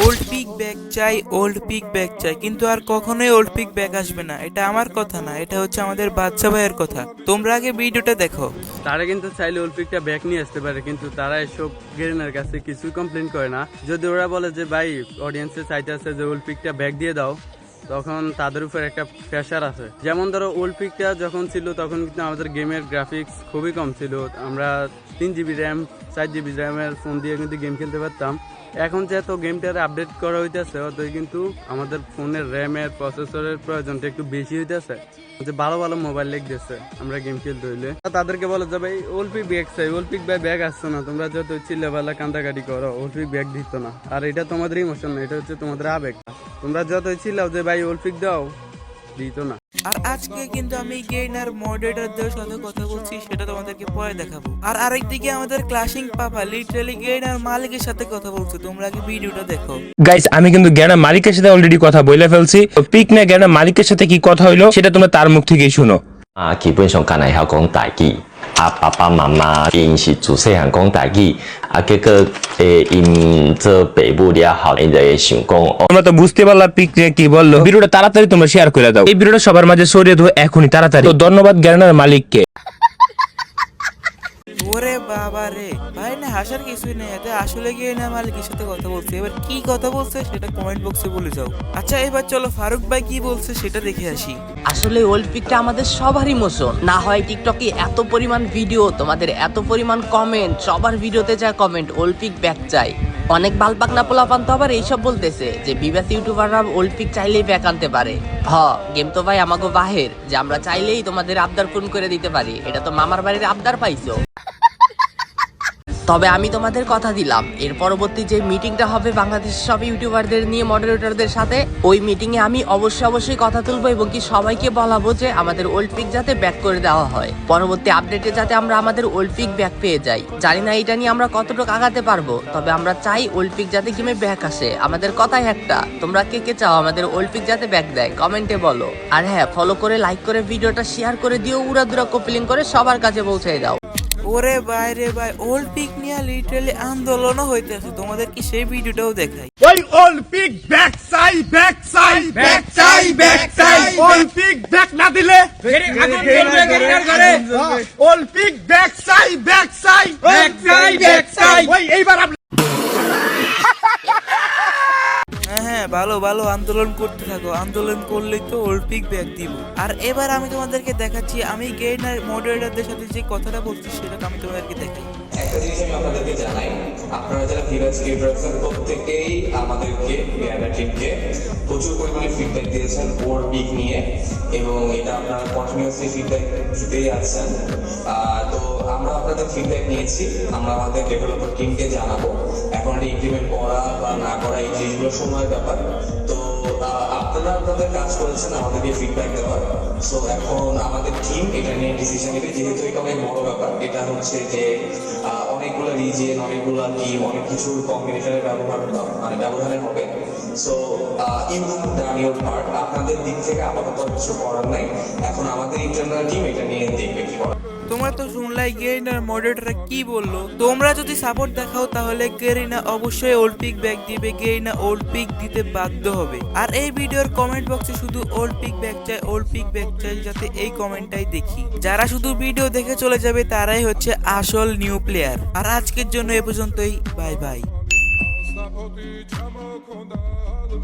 Old peak bag চাই old peak bag চাই, কিন্তু আর কখনোই ওল্ড পিক ব্যাগ আসবে না। এটা আমার কথা না, এটা হচ্ছে আমাদের বাচ্চা ভাইয়ের কথা। তোমরা আগে ভিডিওটা দেখো। তারা কিন্তু চাইলে অলিম্পিকটা ব্যাক নিয়ে আসতে পারে, কিন্তু তারা এসব গেরিনার কাছে কিছুই কমপ্লেন করে না। যদি ওরা বলে যে, ভাই অডিয়েন্সে চাইতে আছে যে অলিম্পিকটা ব্যাক দিয়ে দাও, তখন তাদের উপর একটা প্রেশার আছে। যেমন ধরো অলিম্পিকটা যখন ছিল, তখন কিন্তু আমাদের গেমের গ্রাফিক্স খুবই কম ছিল। আমরা তিন জিবি র্যাম চার জিবি র্যামের ফোন দিয়ে কিন্তু গেম খেলতে পারতাম। এখন যেহেতু গেমটার আপডেট করা হইতেছে অতই কিন্তু আমাদের ফোনের র্যামের প্রসেসরের প্রয়োজনটা একটু বেশি হইতেছে। যে ভালো ভালো মোবাইল লেগতেছে আমরা গেম খেলতে হইলে। তাদেরকে বলে যে, ভাই অল্পিক ব্যাগ চাই অল্পিক ভাই ব্যাগ আসছে না। তোমরা যত চিল্লাবেলা কান্দাকাটি করো অল্পিক ব্যাগ দিত না। আর এটা তোমাদের ইমোশন না, এটা হচ্ছে তোমাদের আবেগ। তোমরা যত চিল্লাও যে, ভাই অল্পিক দাও। দিত না আর আজকে কিন্তু আমি গেইনার মডারেটরদের সাথে কথা বলছি সেটা তোমাদেরকে পরে দেখাবো আর আরেকদিকে আমাদের ক্লাসিং পাপা লিটারালি গেইনার মালিকের সাথে কথা বলছে তোমরা আগে ভিডিওটা দেখো গাইস আমি কিন্তু জ্ঞানা মালিকের সাথে অলরেডি কথা বলে ফেলছি পিক না জ্ঞানা মালিকের সাথে কি কথা হইলো সেটা তোমরা তার মুখ থেকেই শুনো啊，基本上干嚟系讲大语， 啊爸爸妈妈因是自细汉讲大语，啊结果诶因做爸母了后，因就会想讲哦。 তোমরা তো বুঝতে পারলা পিক যে কি বললো ভিডিওটা তাড়াতাড়ি তোমরা শেয়ার করে দাও এই ভিডিওটা সবার মাঝে ছড়িয়ে দাও এখনই তাড়াতাড়ি তো ধন্যবাদ জ্ঞানার মালিককে ওরে বাবা রে। ভাই, না হাসার কিছুই নেই। এতে আসলে গিয়ে না মালিকের সাথে কথা বলছে। এবার কি কথা বলছে সেটা কমেন্ট বক্সে বলে যাও। আচ্ছা এবার চলো ফারুক ভাই কি বলছে সেটা দেখে আসি। আসলে অলিম্পিকটা আমাদের সবার ইমোশন না হয় টিকটকে এত পরিমাণ ভিডিও তোমাদের এত পরিমাণ কমেন্ট সবার ভিডিওতে যা কমেন্ট অলিম্পিক ব্যাক চাই। অনেক বালপাক না পোলাপান তো আবার এইসব বলতেছে যে, বিবাস ইউটিউবাররা অলিম্পিক চাইলেই ব্যাক আনতে পারে। হ গেম তো ভাই আমাকে বাহের, যে আমরা চাইলেই তোমাদের আবদার পূরণ করে দিতে পারি। এটা তো মামার বাড়ির আবদার পাইছো। তবে আমি তোমাদের কথা দিলাম। এর পরবর্তী যে মিটিংটা হবে বাংলাদেশের সব ইউটিউবারদের নিয়ে মডারেটরদের সাথে, ওই মিটিং এ আমি অবশ্যই অবশ্যই কথা তুলবো এবং কি সবাইকে বলাবো যে আমাদের ওল্ড পিক যাতে ব্যাক করে দেওয়া হয়। পরবর্তী আপডেটে যাতে আমরা আমাদের ওল্ড পিক ব্যাক পেয়ে যাই। জানি না এটা নিয়ে আমরা কতটুকু আগাতে পারব, তবে আমরা চাই ওল্ড পিক যাতে গেমে ব্যাক আসে। আমাদের কথাই একটা। তোমরা কে কে চাও আমাদের ওল্ড পিক যাতে ব্যাক দেয়, কমেন্টে বলো। আর হ্যাঁ ফলো করে লাইক করে ভিডিওটা শেয়ার করে দিও, উড়াদুরা কপিলিং করে সবার কাছে পৌঁছে দাও। ওরে বাইরে ভাই ওল্ড পিক নিয়ে লিটারালি আন্দোলনও হইতেছে। তোমাদের কি সেই ভিডিওটাও দেখাই? ওই অলিম্পিক ব্যাক সাই ব্যাক সাই ব্যাক সাই ব্যাক চাই অলিম্পিক ব্যাক না দিলে অলিম্পিক ব্যাক সাই ব্যাক সাই ব্যাক সাই ব্যাক সাই ওই এইবার আপনি হ্যাঁ হ্যাঁ ভালো ভালো আন্দোলন করতে থাকো। আন্দোলন করলেই তো ওল্ড পিক ব্যাক দিব। আর এবার আমি তোমাদেরকে দেখাচ্ছি, আমি গেইনার মডারেটরদের সাথে যে কথাটা বলছি সেটা আমি তোমাদেরকে দেখাই। একটা জিনিস আমি আপনাদেরকে জানাই, আপনারা যারা ভিভাস ক্রিয়েটার্সের প্রত্যেকেই আমাদেরকে বিয়ানা টিমকে প্রচুর পরিমাণে ফিডব্যাক দিয়েছেন ওর পিক নিয়ে। এবং এটা আপনারা কন্টিনিউসলি ফিডব্যাক দিতেই আছেন তো আপনাদের ফিডব্যাক নিয়েছি। আমরা আমাদের ডেভেলপার টিমকে জানাব। এখন এটা ইমপ্লিমেন্ট করা বা না করা, এই জিনিসগুলো সময়ের ব্যাপার। তো আপনারা আপনাদের কাজ করেছেন, আমাদেরকে ফিডব্যাক দেওয়ার। সো এখন আমাদের টিম এটা নিয়ে ডিসিশন নেবে। যেহেতু এটা অনেক বড় ব্যাপার, এটা হচ্ছে যে অনেকগুলো রিজিয়ন অনেকগুলো টিম অনেক কিছুর কম্বিনেশনের ব্যবহার মানে ব্যবধানে হবে। So you done your part আপনাদের দিক থেকে আপাতত কিছু করার নাই। এখন আমাদের ইন্টারনাল টিম এটা নিয়ে দেখবে কি করা তোমরা তো শুনলাই গেরিনার মডারেটররা কি বলল? তোমরা যদি সাপোর্ট দেখাও তাহলে গেরিনা অবশ্যই ওল্ড পিক ব্যাক দিবে গেরিনা ওল্ড পিক দিতে বাধ্য হবে। আর এই ভিডিওর কমেন্ট বক্সে শুধু ওল্ড পিক ব্যাক চাই ওল্ড পিক ব্যাক চাই, যাতে এই কমেন্টটাই দেখি। যারা শুধু ভিডিও দেখে চলে যাবে, তারাই হচ্ছে আসল নিউ প্লেয়ার আর আজকের জন্য এ পর্যন্তই বাই বাই.